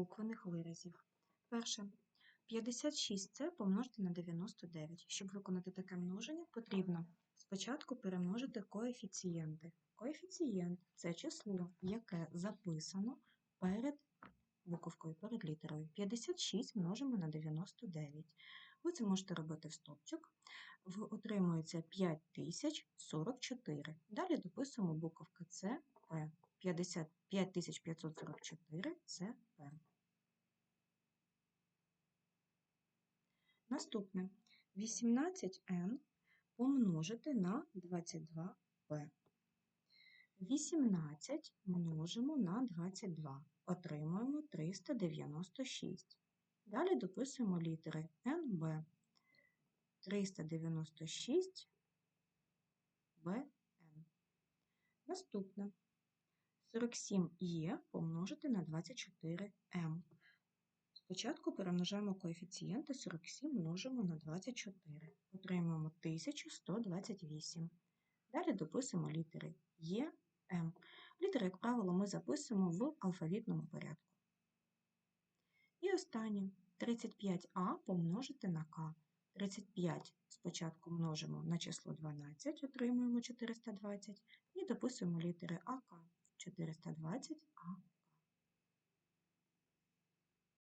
буквених виразів. Перше. 56c помножити на 99. Щоб виконати таке множення, потрібно спочатку перемножити коефіцієнти. Коефіцієнт це число, яке записано перед буковкою, перед літерою. 56 множимо на 99. Ви це можете робити в стопчик. Отримується 5044. Далі дописуємо буковка С, П. 50 5544 це П. Наступне 18n помножити на 22p. 18 множимо на 22. Отримуємо 396. Далі дописуємо літери NB. 396 BN. Наступне 47Е помножити на 24М. Спочатку перемножаємо коефіцієнти 47 множимо на 24. Отримуємо 1128. Далі дописуємо літери Є, М. Літери, як правило, ми записуємо в алфавітному порядку. І останнє 35а помножити на К. 35 спочатку множимо на число 12, отримуємо 420, і дописуємо літери АК 420 АК.